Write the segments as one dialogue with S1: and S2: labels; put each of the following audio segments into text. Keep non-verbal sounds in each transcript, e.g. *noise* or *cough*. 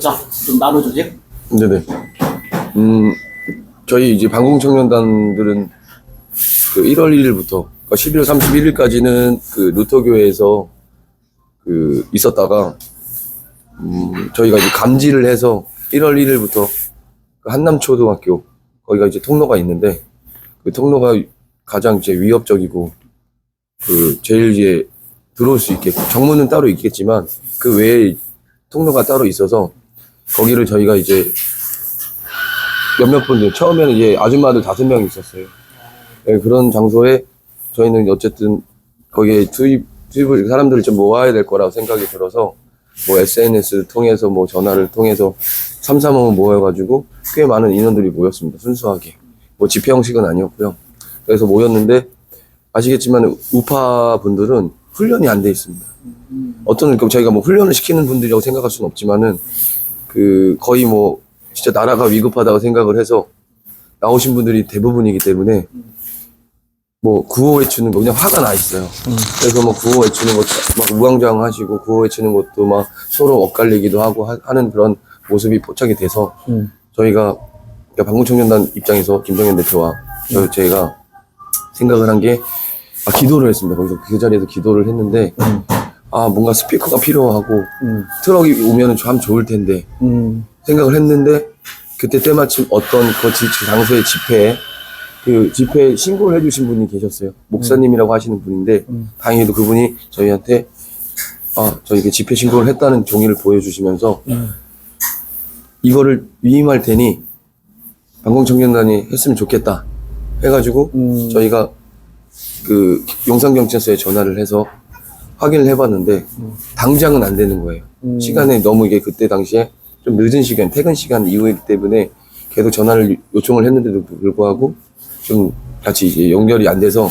S1: 자, 좀 나눠주세요.
S2: 네네. 음, 저희 이제 방공청년단들은 그 1월 1일부터, 그러니까 11월 31일까지는 그 루터교회에서 그 있었다가, 음, 저희가 이제 감지를 해서 1월 1일부터 그 한남초등학교, 거기가 이제 통로가 있는데, 그 통로가 가장 이제 위협적이고, 그 제일 이제 들어올 수 있게, 정문은 따로 있겠지만, 그 외에 통로가 따로 있어서, 거기를 저희가 이제 몇몇 분들 처음에는 이제 아줌마들 다섯 명 있었어요. 네, 그런 장소에 저희는 어쨌든 거기에 투입 투입을 사람들을 좀 모아야 될 거라고 생각이 들어서 뭐 SNS 통해서 뭐 전화를 통해서 삼삼오오 모여가지고 꽤 많은 인원들이 모였습니다. 순수하게 뭐 집회 형식은 아니었고요. 그래서 모였는데 아시겠지만 우파 분들은 훈련이 안 돼 있습니다. 어떤 그러니까 저희가 뭐 훈련을 시키는 분들이라고 생각할 수는 없지만은 그 거의 뭐 진짜 나라가 위급하다고 생각을 해서 나오신 분들이 대부분이기 때문에 뭐 구호 외치는 거 그냥 화가 나 있어요. 그래서 뭐 구호 외치는 것도 막 우왕좌왕하시고 구호 외치는 것도 막 서로 엇갈리기도 하고 하, 는 그런 모습이 포착이 돼서
S1: 음.
S2: 저희가 그러니까 방구청년단 입장에서 김정현 대표와 저 제가 생각을 한 게 아, 기도를 했습니다. 거기서 그 자리에서 기도를 했는데 아 뭔가 스피커가 필요하고
S1: 음.
S2: 트럭이 오면 참 좋을 텐데
S1: 음.
S2: 생각을 했는데 그때 때마침 어떤 그 지- 그 장소의 집회에 그 집회 신고를 해주신 분이 계셨어요. 목사님이라고 하시는 분인데
S1: 음.
S2: 다행히도 그분이 저희한테 아 저희 그 집회 신고를 했다는 종이를 보여주시면서
S1: 음.
S2: 이거를 위임할 테니 방공청년단이 했으면 좋겠다 해가지고
S1: 음.
S2: 저희가 그 용산경찰서에 전화를 해서 확인을 해봤는데 당장은 안 되는 거예요.
S1: 음.
S2: 시간에 너무 이게 그때 당시에 좀 늦은 시간, 퇴근 시간 이후이기 때문에 계속 전화를 요청을 했는데도 불구하고 좀 같이 이제 연결이 안 돼서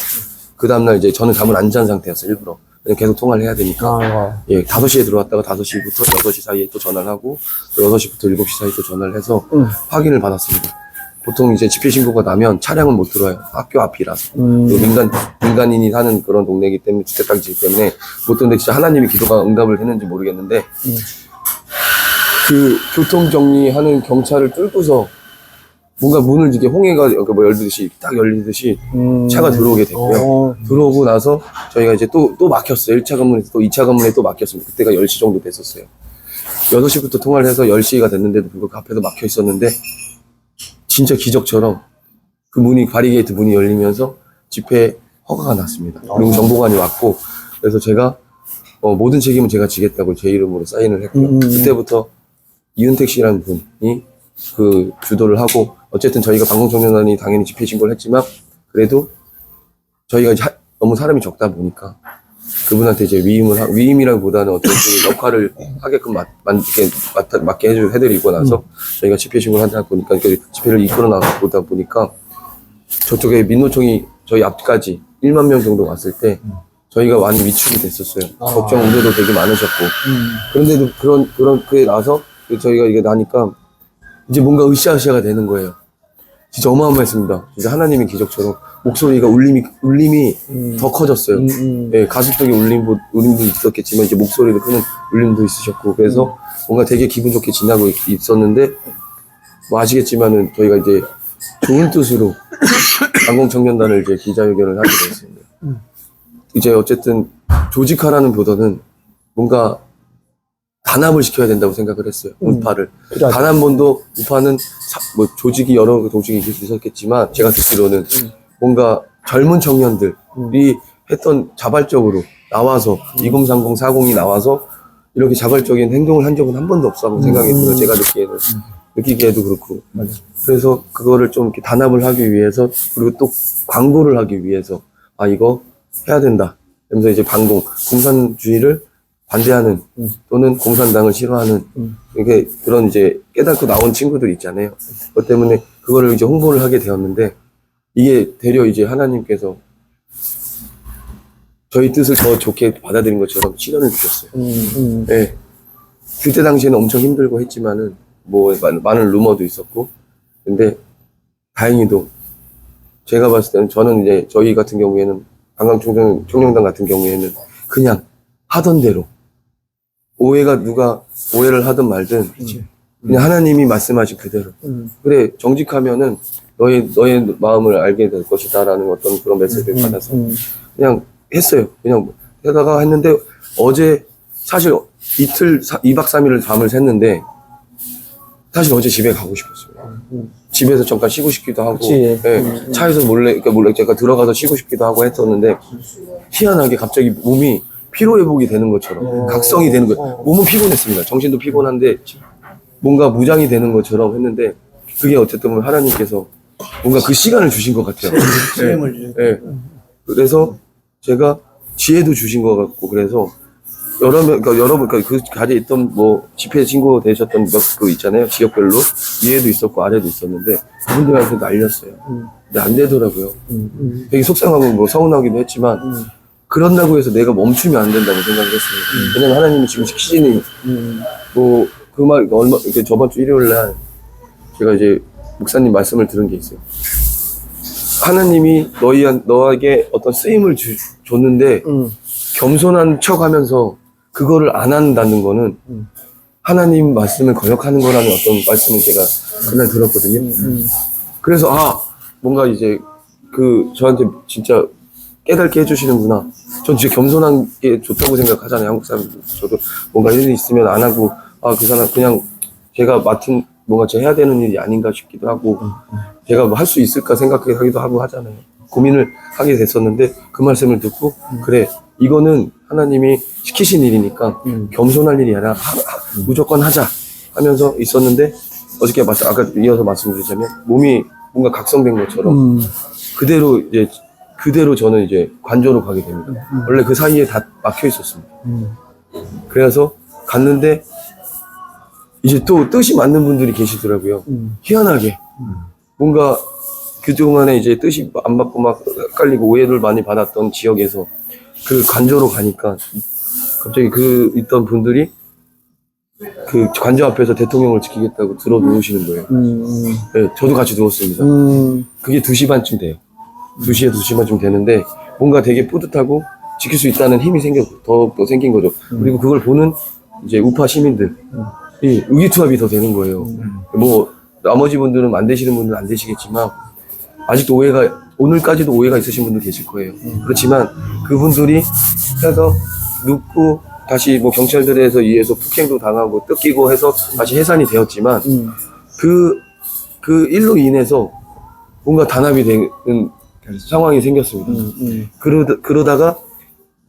S2: 그 다음날 이제 저는 잠을 안 잔 상태였어요, 일부러. 계속 통화를 해야 되니까.
S1: 아,
S2: 예, 5시에 들어왔다가 5시부터 6시 사이에 또 전화를 하고 또 6시부터 7시 사이에 또 전화를 해서
S1: 음.
S2: 확인을 받았습니다. 보통 이제 집회 신고가 나면 차량은 못 들어와요. 학교 앞이라서.
S1: 음.
S2: 또 민간, 민간인이 사는 그런 동네이기 때문에, 주택단지이기 때문에, 보통 근데 진짜 하나님이 기도가 응답을 했는지 모르겠는데, 그 교통 정리하는 경찰을 뚫고서 뭔가 문을 이렇게 홍해가 그러니까 뭐 열듯이 딱 열리듯이
S1: 음.
S2: 차가 들어오게 됐고요.
S1: 어.
S2: 들어오고 나서 저희가 이제 또, 또 막혔어요. 1차 건물에서 또 2차 건물에 또 막혔습니다. 그때가 10시 정도 됐었어요. 6시부터 통화를 해서 10시가 됐는데도 불구하고 그 앞에도 막혀 있었는데, 진짜 기적처럼 그 문이, 바리게이트 문이 열리면서 집회 허가가 났습니다. 그리고 정보관이 왔고, 그래서 제가, 어, 모든 책임은 제가 지겠다고 제 이름으로 사인을 했고요.
S1: 음, 음, 음.
S2: 그때부터 이은택 씨라는 분이 그 주도를 하고, 어쨌든 저희가 방송청년단이 당연히 집회 신고를 했지만, 그래도 저희가 이제 하- 너무 사람이 적다 보니까 그분한테 이제 위임을 하, 위임이라기보다는 어떤 그 역할을 하게끔 맞, 맞, 이렇게 맡, 맞게 해주, 해드리고 나서 저희가 집회 신고를 하다 보니까 그 집회를 이끌어 나가다 보니까 저쪽에 민노총이 저희 앞까지 1만 명 정도 왔을 때 저희가 많이 위축이 됐었어요.
S1: 아.
S2: 걱정 우려도 되게 많으셨고
S1: 음.
S2: 그런데도 그런 그런 그에 나서 저희가 이게 나니까 이제 뭔가 으쌰으쌰가 되는 거예요. 진짜 어마어마했습니다. 진짜 하나님의 기적처럼 목소리가 울림이 울림이
S1: 음.
S2: 더 커졌어요.
S1: 음. 음.
S2: 예, 가슴 속에 울림도 울림도 있었겠지만 이제 목소리를 크는 울림도 있으셨고 그래서 뭔가 되게 기분 좋게 지나고 있- 있었는데 뭐 아시겠지만은 저희가 이제 좋은 뜻으로 *coughs* 방공청년단을 이제 기자회견을 하게 됐습니다. 이제 어쨌든 조직화라는 보다는 뭔가 단합을 시켜야 된다고 생각을 했어요.
S1: 음.
S2: 우파를. 단 한 번도 우파는 사- 뭐 조직이 여러 그 조직이 있었겠지만 제가 듣기로는 뭔가 젊은 청년들이 했던 자발적으로 나와서 2030, 40이 나와서 이렇게 자발적인 행동을 한 적은 한 번도 없다고 생각이 들어요. 제가 듣기에는. 느끼기에도 그렇고. 그래서 그거를 좀 이렇게 단합을 하기 위해서 그리고 또 광고를 하기 위해서 아 이거 해야 된다. 그러면서 이제 반공 공산주의를 반대하는
S1: 음.
S2: 또는 공산당을 싫어하는
S1: 음.
S2: 이게 그런 이제 깨닫고 나온 친구들 있잖아요. 그것 때문에 그거를 이제 홍보를 하게 되었는데 이게 되려 이제 하나님께서 저희 뜻을 더 좋게 받아들인 것처럼 시련을 주셨어요.
S1: 음. 음.
S2: 예. 그때 당시에는 엄청 힘들고 했지만은 뭐 많은, 루머도 있었고 근데 다행히도 제가 봤을 때는 저는 이제 저희 같은 경우에는 관광청년 청년단 같은 경우에는 그냥 하던 대로 오해가 누가 오해를 하든 말든. 그냥 하나님이 말씀하신 그대로
S1: 음.
S2: 그래 정직하면은 너의 너의 마음을 알게 될 것이다라는 어떤 그런 메시지를 받아서
S1: 음.
S2: 그냥 했어요. 그냥 하다가 했는데 어제 사실 이틀 사, 2박 3일을 잠을 샜는데 사실 어제 집에 가고 싶었어요.
S1: 음.
S2: 집에서 잠깐 쉬고 싶기도 하고
S1: 그치.
S2: 예,
S1: 음,
S2: 차에서 몰래 그러니까 몰래 제가 들어가서 쉬고 싶기도 하고 했었는데 희한하게 갑자기 몸이 피로 회복이 되는 것처럼
S1: 어.
S2: 각성이 되는 거예요.
S1: 어.
S2: 몸은 피곤했습니다. 정신도 피곤한데 뭔가 무장이 되는 것처럼 했는데 그게 어쨌든 보면 하나님께서 뭔가 그 시간을 주신 것 같아요. 예.
S1: 수임을 주신
S2: 예. 그래서 제가 지혜도 주신 것 같고 그래서 여러 명, 그러니까 여러분, 그러니까 그 자리에 있던 뭐 집회 친구 되셨던 몇 그 있잖아요. 지역별로 위에도 있었고 아래도 있었는데 그분들한테도 알렸어요.
S1: 음.
S2: 근데 안 되더라고요.
S1: 음. 음.
S2: 되게 속상하고 뭐 서운하기도 했지만
S1: 음.
S2: 그런다고 해서 내가 멈추면 안 된다고 생각을 했어요. 왜냐면 하나님이 지금 시키시니
S1: 음.
S2: 뭐그말 얼마 이렇게 저번 주 일요일 날 제가 이제 목사님 말씀을 들은 게 있어요. 하나님이 너희한 너에게 어떤 쓰임을 주, 줬는데
S1: 음.
S2: 겸손한 척하면서 그거를 안 한다는 거는
S1: 음.
S2: 하나님 말씀을 거역하는 거라는 어떤 말씀을 제가 그날 들었거든요.
S1: 음.
S2: 그래서 아 뭔가 이제 그 저한테 진짜 깨닫게 해주시는구나. 전 진짜 겸손한 게 좋다고 생각하잖아요. 한국 사람들. 저도 뭔가 일이 있으면 안 하고 아 그 사람 그냥 제가 맡은 뭔가 제가 해야 되는 일이 아닌가 싶기도 하고 제가 뭐 할 수 있을까 생각하기도 하고 하잖아요. 고민을 하게 됐었는데 그 말씀을 듣고 그래 이거는 하나님이 시키신 일이니까
S1: 음.
S2: 겸손할 일이 아니라 하- 하- 무조건 하자 하면서 있었는데 어저께 말씀 아까 이어서 말씀드리자면 몸이 뭔가 각성된 것처럼
S1: 음.
S2: 그대로 이제 그대로 저는 이제 관저로 가게 됩니다. 원래 그 사이에 다 막혀 있었습니다.
S1: 음.
S2: 그래서 갔는데 이제 또 뜻이 맞는 분들이 계시더라고요.
S1: 음.
S2: 희한하게 뭔가 그동안에 이제 뜻이 안 맞고 막 헷갈리고 오해를 많이 받았던 지역에서 그 관저로 가니까 갑자기 그 있던 분들이 그 관저 앞에서 대통령을 지키겠다고 들어 누우시는 거예요.
S1: 음.
S2: 네, 저도 같이 누웠습니다.
S1: 음.
S2: 그게 2시 반쯤 돼요. 2시에 2시 반쯤 되는데 뭔가 되게 뿌듯하고 지킬 수 있다는 힘이 생겨 더, 더 생긴 거죠. 그리고 그걸 보는 이제 우파 시민들 이 의기투합이 더 되는 거예요. 뭐 나머지 분들은 안 되시는 분들은 안 되시겠지만 아직도 오해가 오늘까지도 오해가 있으신 분들 계실 거예요. 그렇지만 그분들이 해서 눕고 다시 뭐 경찰들에서 의해서 폭행도 당하고 뜯기고 해서 다시 해산이 되었지만
S1: 음.
S2: 그, 그 일로 인해서 뭔가 단합이 되는 상황이 생겼습니다.
S1: 음. 음.
S2: 그러다, 그러다가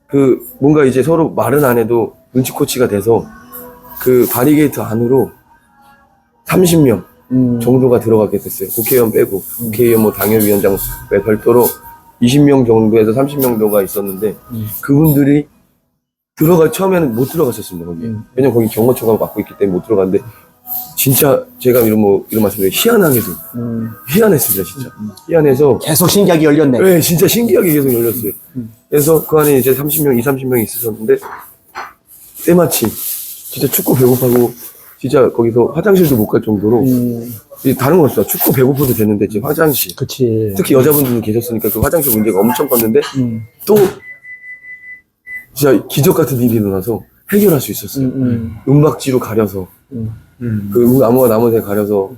S2: 그 뭔가 이제 서로 말은 안 해도 눈치코치가 돼서 그 바리게이트 안으로 30명
S1: 음.
S2: 정도가 들어가게 됐어요. 국회의원 빼고 국회의원 뭐 당협위원장 외 별도로 20명 정도에서 30명 정도가 있었는데
S1: 음.
S2: 그분들이 들어가 처음에는 못 들어갔었습니다 거기.
S1: 음.
S2: 왜냐면 거기 경호처가 맡고 있기 때문에 못 들어갔는데 진짜 제가 이런 뭐 이런 말씀드려 희한하게도
S1: 음.
S2: 희한했습니다 진짜 희한해서
S1: 계속 신기하게 열렸네.
S2: 네, 진짜 신기하게 계속 열렸어요.
S1: 음.
S2: 그래서 그 안에 이제 30명, 2, 30명이 있었는데, 때마침, 진짜 춥고 배고파고, 진짜 거기서 화장실도 못 갈 정도로,
S1: 음.
S2: 이 다른 건 없어요. 춥고 배고파도 되는데, 지금 화장실.
S1: 그치.
S2: 특히 여자분들도 계셨으니까 그 화장실 문제가 엄청 컸는데,
S1: 음.
S2: 또, 진짜 기적 같은 일이 일어나서 해결할 수 있었어요.
S1: 음.
S2: 은박지로 가려서,
S1: 음.
S2: 그 나무가 나무에 가려서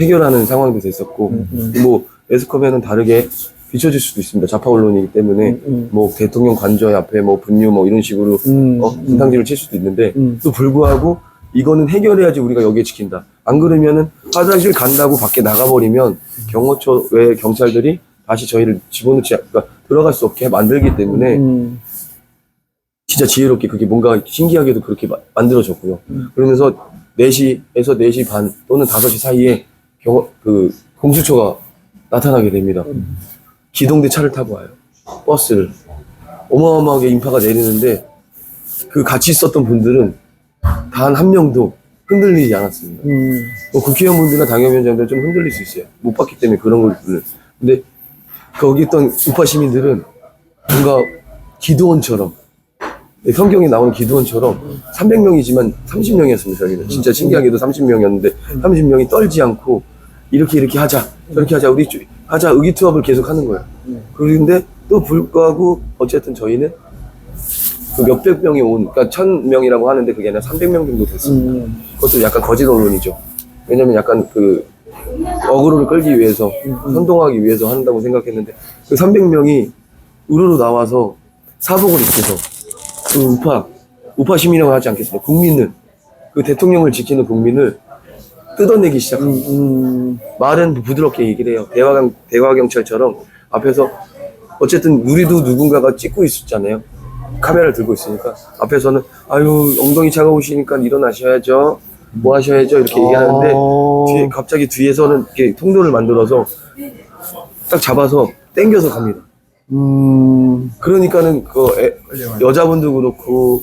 S2: 해결하는 상황도 됐었고,
S1: 음. 음.
S2: 뭐, 에스컵에는 다르게 비춰질 수도 있습니다. 좌파 언론이기 때문에,
S1: 음.
S2: 뭐 대통령 관저 앞에 뭐 분유 뭐 이런 식으로
S1: 음.
S2: 어, 분탕질을 칠 수도 있는데
S1: 음.
S2: 또 불구하고 이거는 해결해야지 우리가 여기에 지킨다. 안 그러면은 화장실 간다고 밖에 나가버리면 경호처 외 경찰들이 다시 저희를 집어넣지 않- 그러니까 들어갈 수 없게 만들기 때문에
S1: 음.
S2: 진짜 지혜롭게 그게 뭔가 신기하게도 그렇게 마- 만들어졌고요.
S1: 음.
S2: 그러면서 4시에서 4시 반 또는 5시 사이에 경호 그 공수처가 나타나게 됩니다.
S1: 음.
S2: 기동대 차를 타고 와요. 버스를. 어마어마하게 인파가 내리는데 그 같이 있었던 분들은 단 한 명도 흔들리지 않았습니다.
S1: 음.
S2: 뭐 국회의원분들이나 당협위원장들 좀 흔들릴 수 있어요. 못 봤기 때문에 그런 걸. 근데 거기 있던 우파 시민들은 뭔가 기도원처럼 네, 성경에 나오는 기도원처럼 300명이지만 30명이었습니다. 저희는 진짜 신기하게도 30명이었는데 30명이 떨지 않고 이렇게 이렇게 하자 저렇게 하자 우리 주- 하자 의기투합을 계속 하는 거예요.
S1: 음.
S2: 그런데 또 불구하고 어쨌든 저희는 그 몇백 명이 온, 그러니까 천 명이라고 하는데 그게 아니라 300명 정도 됐습니다.
S1: 음.
S2: 그것도 약간 거짓 언론이죠. 왜냐면 약간 그 어그로를 끌기 위해서 선동하기 위해서 한다고 생각했는데 그 300명이 우르르 나와서 사복을 입혀서 그 우파 우파 시민이라고 하지 않겠습니다. 국민을 그 대통령을 지키는 국민을 뜯어내기 시작합니다.
S1: 음.
S2: 말은 부드럽게 얘기를 해요. 대화 대화 경찰처럼 앞에서 어쨌든 우리도 누군가가 찍고 있었잖아요. 카메라를 들고 있으니까 앞에서는 아유 엉덩이 차가우시니까 일어나셔야죠. 뭐 하셔야죠 이렇게 얘기하는데
S1: 어.
S2: 뒤에 갑자기 뒤에서는 이렇게 통로를 만들어서 딱 잡아서 당겨서 갑니다.
S1: 음.
S2: 그러니까는 그 애- 여자분도 그렇고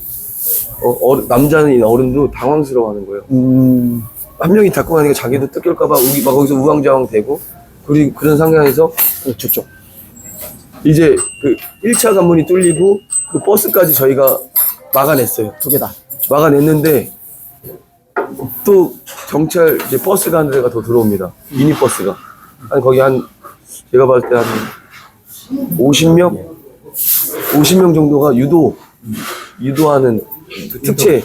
S2: 어, 어른- 남자는 어른도 당황스러워하는 거예요.
S1: 음.
S2: 한 명이 닫고 가니까 자기도 뜯길까봐 막 거기서 우왕좌왕 되고 그리고 그런 상황에서
S1: 저쪽.
S2: 이제 그 1차 관문이 뚫리고 그 버스까지 저희가 막아냈어요.
S1: 두 개다.
S2: 막아냈는데 또 경찰 이제 버스가 한 대가 더 들어옵니다. 미니버스가. 한 거기 한 제가 봤을 때 한 50명? 50명 정도가 유도 유도하는 그 특채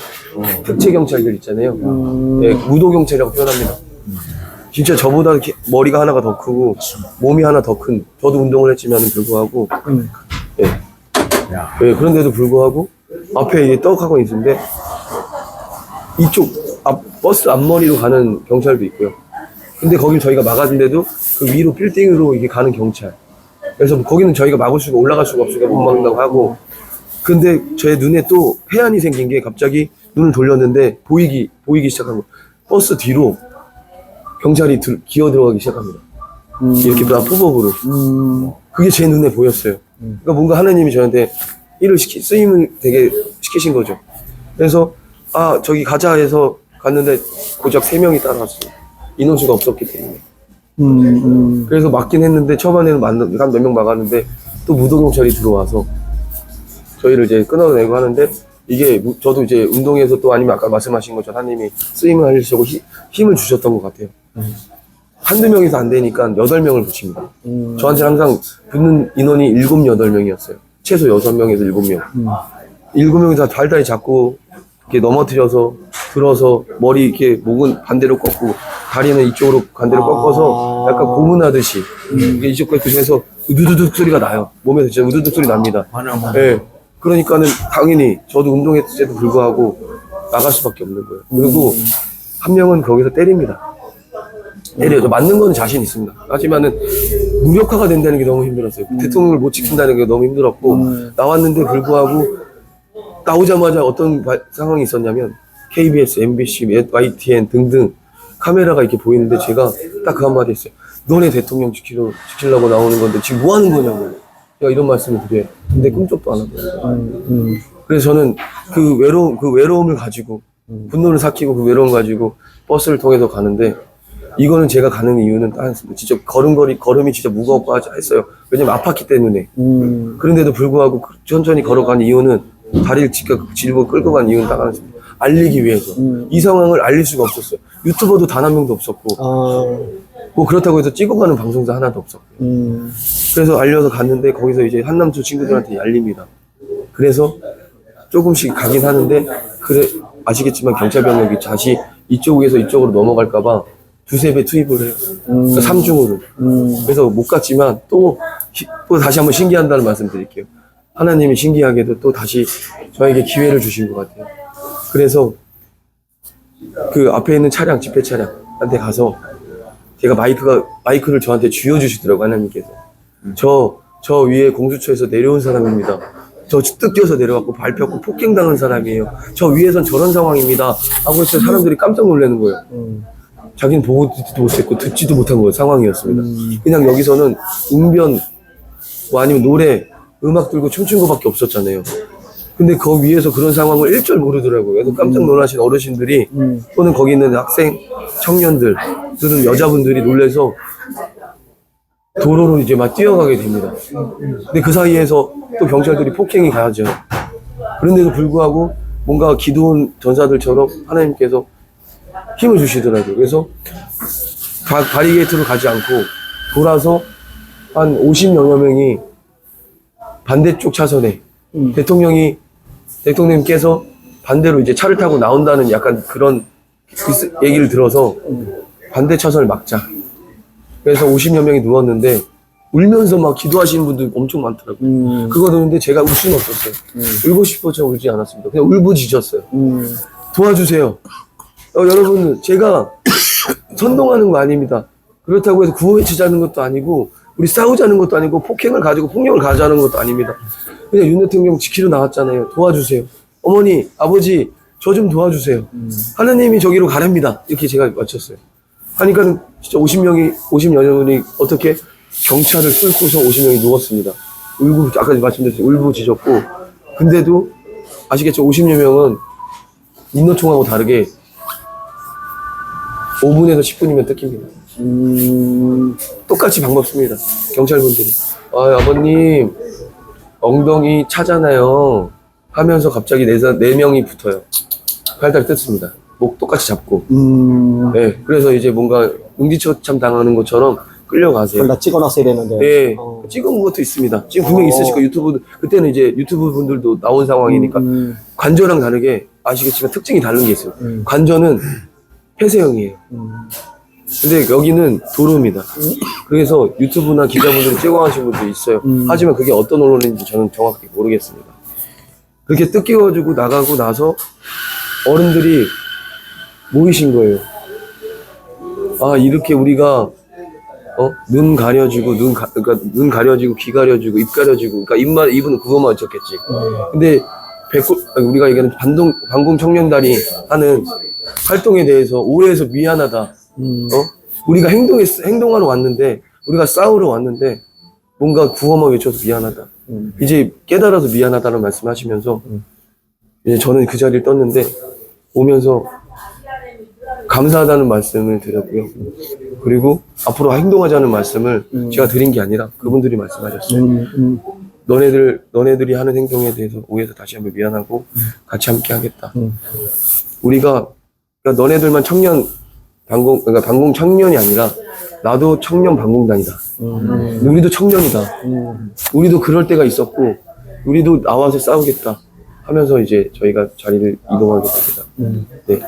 S2: 특채 경찰들 있잖아요.
S1: 음.
S2: 네, 무도 경찰이라고 표현합니다. 진짜 저보다 이렇게 머리가 하나가 더 크고 몸이 하나 더 큰 저도 운동을 했지만 불구하고
S1: 음.
S2: 예. 예, 그런데도 불구하고 앞에 이제 떡하고 있는데 이쪽 앞 버스 앞머리로 가는 경찰도 있고요. 근데 거길 저희가 막았는데도 그 위로 빌딩으로 이게 가는 경찰. 그래서 거기는 저희가 막을 수가 올라갈 수가 없으니까 못 막는다고 하고. 근데 제 눈에 또 해안이 생긴 게 갑자기 눈을 돌렸는데 보이기 보이기 시작한 거. 버스 뒤로 경찰이 들, 기어 들어가기 시작합니다.
S1: 음.
S2: 이렇게 다 포복으로.
S1: 음.
S2: 그게 제 눈에 보였어요. 그러니까 뭔가 하나님이 저한테 일을 시키, 쓰임을 되게 시키신 거죠. 그래서, 아, 저기 가자 해서 갔는데 고작 세 명이 따라왔어요. 인원수가 없었기 때문에.
S1: 음. 음.
S2: 그래서 막긴 했는데, 초반에는 한몇명 막았는데, 또 무도경찰이 들어와서 저희를 이제 끊어내고 하는데, 이게 무- 저도 이제 운동에서 또 아니면 아까 말씀하신 것처럼 하나님이 쓰임을 하시려고 히- 힘을 주셨던 것 같아요. 한두 명이서 안 되니까 여덟 명을 붙입니다.
S1: 음.
S2: 저한테 항상 붙는 인원이 일곱, 여덟 명이었어요. 최소 여섯 명에서 일곱 명. 일곱 명이 다 달달이 잡고, 이렇게 넘어뜨려서, 들어서, 머리 이렇게 목은 반대로 꺾고, 다리는 이쪽으로 반대로 꺾어서, 약간 고문하듯이, 이게 이쪽 꺾고 해서, 우두두둑 소리가 나요. 몸에서 진짜 우두둑 소리 납니다. 예. 그러니까는 당연히 저도 운동했을 때도 불구하고 나갈 수밖에 없는 거예요. 그리고 한 명은 거기서 때립니다. 때려요. 저 맞는 건 자신 있습니다. 하지만은 무력화가 된다는 게 너무 힘들었어요. 대통령을 못 지킨다는 게 너무 힘들었고 나왔는데 불구하고 나오자마자 어떤 바- 상황이 있었냐면 KBS, MBC, YTN 등등 카메라가 이렇게 보이는데 제가 딱 그 한마디 했어요. 너네 대통령 지키려, 지키려고 나오는 건데 지금 뭐 하는 거냐고. 제가 이런 말씀을 드려요. 근데 꿈쩍도 안 하더라고요.
S1: 음.
S2: 그래서 저는 그 외로움, 그 외로움을 가지고, 분노를 삭히고 그 외로움 가지고 버스를 통해서 가는데, 이거는 제가 가는 이유는 딱. 진짜 걸음걸이, 걸음이 진짜 무겁고 하지 했어요. 왜냐면 아팠기 때문에.
S1: 음.
S2: 그런데도 불구하고 그- 천천히 걸어간 이유는, 다리를 지켜, 질고 끌고 간 이유는 딱 하나입니다. 알리기 위해서.
S1: 음.
S2: 이 상황을 알릴 수가 없었어요. 유튜버도 단 한 명도 없었고,
S1: 아.
S2: 뭐 그렇다고 해서 찍어가는 방송사 하나도 없었고.
S1: 음.
S2: 그래서 알려서 갔는데 거기서 이제 한남수 친구들한테 알립니다. 그래서 조금씩 가긴 하는데 그래 아시겠지만 경찰 병력이 다시 이쪽에서 이쪽으로 넘어갈까봐 두세 배 투입을 해요. 그러니까 삼중으로.
S1: 음.
S2: 그래서 못 갔지만 또, 시- 또 다시 한번 신기한다는 말씀 드릴게요. 하나님이 신기하게도 또 다시 저에게 기회를 주신 것 같아요. 그래서 그 앞에 있는 차량, 집회 차량한테 가서 제가 마이크가, 마이크를 저한테 쥐어 주시더라고요, 하나님께서. 저, 저 위에 공수처에서 내려온 사람입니다. 저 뜯겨서 내려갔고 밟혔고 폭행당한 사람이에요. 저 위에선 저런 상황입니다. 하고 있어 사람들이 깜짝 놀라는 거예요.
S1: 음.
S2: 자기는 보고 듣지도 못했고 듣지도 못한 거예요 상황이었습니다. 그냥 여기서는 웅변 뭐 아니면 노래 음악 들고 춤춘 거밖에 없었잖아요. 근데 그 위에서 그런 상황을 일절 모르더라고요. 그래서 깜짝 놀라신 어르신들이
S1: 음.
S2: 또는 거기 있는 학생 청년들 또는 여자분들이 놀래서 도로로 이제 막 뛰어가게 됩니다. 근데 그 사이에서 또 경찰들이 폭행이 가하죠. 그런데도 불구하고 뭔가 기도원 전사들처럼 하나님께서 힘을 주시더라고요. 그래서 바, 바리게이트로 가지 않고 돌아서 한 50여여 명이 반대쪽 차선에
S1: 음.
S2: 대통령이 대통령님께서 반대로 이제 차를 타고 나온다는 약간 그런 그 얘기를 들어서 반대 차선을 막자. 그래서 50여 명이 누웠는데 울면서 막 기도하시는 분들 엄청 많더라고요.
S1: 음.
S2: 그거 듣는데 제가 울 수는 없었어요. 울고 싶어서 울지 않았습니다. 그냥 울부짖었어요.
S1: 음.
S2: 도와주세요. 어, 여러분, 제가 *coughs* 선동하는 거 아닙니다. 그렇다고 해서 구호 외치자는 것도 아니고, 우리 싸우자는 것도 아니고, 폭행을 가지고 폭력을 가져하는 것도 아닙니다. 그냥 윤 대통령 지키러 나왔잖아요. 도와주세요. 어머니, 아버지, 저 좀 도와주세요. 하나님이 저기로 가랍니다. 이렇게 제가 맞췄어요. 하니까는 진짜 50명이, 50여 명이 어떻게 경찰을 뚫고서 50명이 누웠습니다. 울고, 아까 말씀드렸듯이 울부짖었고, 근데도 아시겠죠? 50여 명은 인노총하고 다르게 5분에서 10분이면 뜯깁니다.
S1: 음.
S2: 똑같이 반갑습니다. 경찰분들이. 아, 아버님, 엉덩이 차잖아요. 하면서 갑자기 네, 사- 네 명이 붙어요. 팔다리 뜯습니다. 목 똑같이 잡고.
S1: 음.
S2: 네, 그래서 이제 뭔가 응지처참 당하는 것처럼 끌려가세요.
S1: 그걸 다 찍어놨어야 되는데.
S2: 네,
S1: 어.
S2: 찍은 것도 있습니다. 지금 분명히
S1: 어.
S2: 있으실 거예요. 유튜브, 그때는 이제 유튜브 분들도 나온 상황이니까
S1: 음.
S2: 관저랑 다르게 아시겠지만 특징이 다른 게 있어요.
S1: 음.
S2: 관저는 폐쇄형이에요.
S1: 음.
S2: 근데 여기는 도로입니다. 그래서 유튜브나 기자분들이 찍어가신 분도 있어요.
S1: 음.
S2: 하지만 그게 어떤 언론인지 저는 정확히 모르겠습니다. 그렇게 뜯겨가지고 나가고 나서 어른들이 모이신 거예요. 아 이렇게 우리가 어? 눈 가려지고 눈 가, 그러니까 눈 가려지고 귀 가려지고 입 가려지고 그러니까 입만 입은 그것만 어쩌겠지. 근데 백골 우리가 얘기하는 반동 반공 청년단이 하는 활동에 대해서 오해해서 미안하다.
S1: 음.
S2: 어? 우리가 행동했 행동하러 왔는데 우리가 싸우러 왔는데 뭔가 구호만 외쳐서 미안하다.
S1: 음.
S2: 이제 깨달아서 미안하다는 말씀 하시면서
S1: 음.
S2: 이제 저는 그 자리를 떴는데 오면서 감사하다는 말씀을 드렸고요. 그리고 앞으로 행동하자는 말씀을
S1: 음.
S2: 제가 드린 게 아니라 그분들이 말씀하셨어요.
S1: 음. 음.
S2: 너네들 너네들이 하는 행동에 대해서 오해해서 다시 한번 미안하고 같이 함께 하겠다.
S1: 음.
S2: 우리가 그러니까 너네들만 청년 방공 그러니까 방공 청년이 아니라 나도 청년 방공단이다.
S1: 음.
S2: 우리도 청년이다.
S1: 음.
S2: 우리도 그럴 때가 있었고 우리도 나와서 싸우겠다. 하면서 이제 저희가 자리를 이동하게 됩니다.
S1: 음.
S2: 네,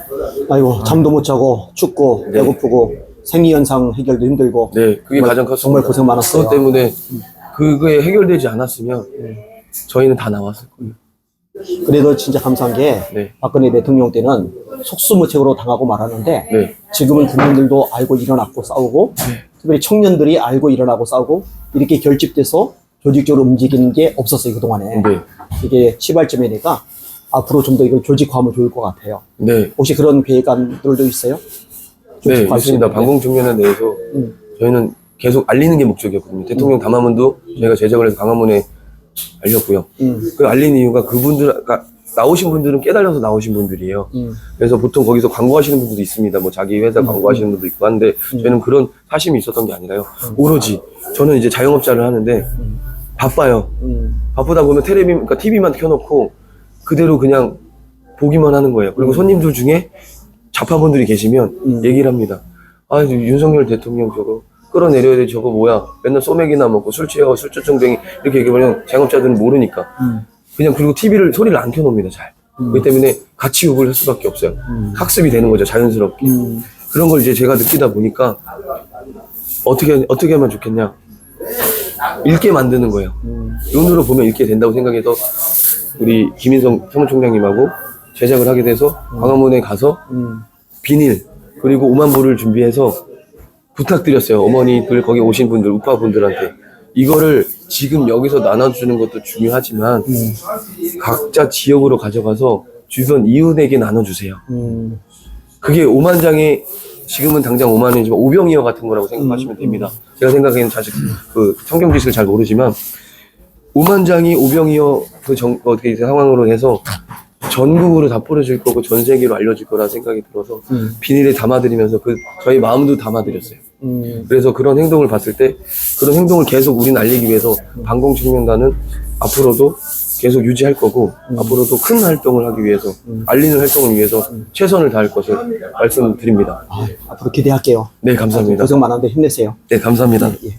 S1: 아이고 잠도 못 자고 춥고
S2: 네.
S1: 배고프고 생리 현상 해결도 힘들고
S2: 네, 그게
S1: 정말-
S2: 가장 컸습니다.
S1: 정말 고생 많았어요.
S2: 그것 때문에 그게 해결되지 않았으면 저희는 다 나왔을 거예요.
S1: 그래도 진짜 감사한 게
S2: 네,
S1: 박근혜 대통령 때는 속수무책으로 당하고 말았는데
S2: 네,
S1: 지금은 국민들도 알고 일어났고 싸우고 특별히 청년들이 알고 일어나고 싸우고 이렇게 결집돼서 조직적으로 움직이는 게 없었어요 그동안에.
S2: 네,
S1: 이게 시발점이니까 앞으로 좀 더 이걸 조직화하면 좋을 것 같아요.
S2: 네,
S1: 혹시 그런 계획안들도 있어요?
S2: 네, 있습니다. 방공 청년에 대해서
S1: 음.
S2: 저희는 계속 알리는 게 목적이었거든요. 대통령 담화문도 저희가 제작을 해서 강화문에 알렸고요.
S1: 음,
S2: 그 알린 이유가 그분들, 그러니까 나오신 분들은 깨달아서 나오신 분들이에요.
S1: 음,
S2: 그래서 보통 거기서 광고하시는 분들도 있습니다. 뭐 자기 회사 광고하시는 분도 있고 한데 저희는 그런 사심이 있었던 게 아니라요. 오로지 저는 이제 자영업자를 하는데 바빠요.
S1: 음,
S2: 바쁘다 보면 텔레비, 그러니까 TV만 켜놓고 그대로 그냥 보기만 하는 거예요. 그리고 손님들 중에 좌파분들이 계시면
S1: 음.
S2: 얘기를 합니다. 아, 윤석열 대통령 저거 끌어내려야 돼. 저거 뭐야. 맨날 소맥이나 먹고 술 취하고 술주정뱅이 이렇게 얘기하면 자영업자들은 모르니까.
S1: 음,
S2: 그냥 그리고 TV를 소리를 안 켜놓습니다. 잘. 그렇기 때문에 같이 욕을 할 수밖에 없어요.
S1: 음.
S2: 학습이 되는 거죠. 자연스럽게.
S1: 음,
S2: 그런 걸 이제 제가 느끼다 보니까 어떻게 어떻게 하면 좋겠냐 읽게 만드는 거예요.
S1: 음,
S2: 눈으로 보면 읽게 된다고 생각해서 우리 김인성 사무총장님하고 제작을 하게 돼서 광화문에 가서
S1: 음,
S2: 비닐 그리고 5만 부를 준비해서 부탁드렸어요. 어머니들 거기 오신 분들 우파 분들한테 이거를 지금 여기서 나눠주는 것도 중요하지만
S1: 음,
S2: 각자 지역으로 가져가서 주변 이웃에게 나눠주세요.
S1: 음,
S2: 그게 5만 장이 지금은 당장 5만 원이지만 오병이어 같은 거라고 생각하시면 됩니다. 제가 생각에는 사실 그 성경 지식을 잘 모르지만 5만 장이 오병이어 그 정, 어떻게 상황으로 해서 전국으로 다 뿌려질 거고 전 세계로 알려질 거라 생각이 들어서
S1: 음,
S2: 비닐에 담아드리면서 그 저희 마음도 담아드렸어요.
S1: 음,
S2: 그래서 그런 행동을 봤을 때 그런 행동을 계속 우리는 알리기 위해서 방공청년단은 앞으로도 계속 유지할 거고 앞으로도 큰 활동을 하기 위해서 알리는 활동을 위해서 최선을 다할 것을 말씀드립니다.
S1: 아, 앞으로 기대할게요.
S2: 네 감사합니다.
S1: 고생 많은데 힘내세요.
S2: 네 감사합니다.
S1: 예.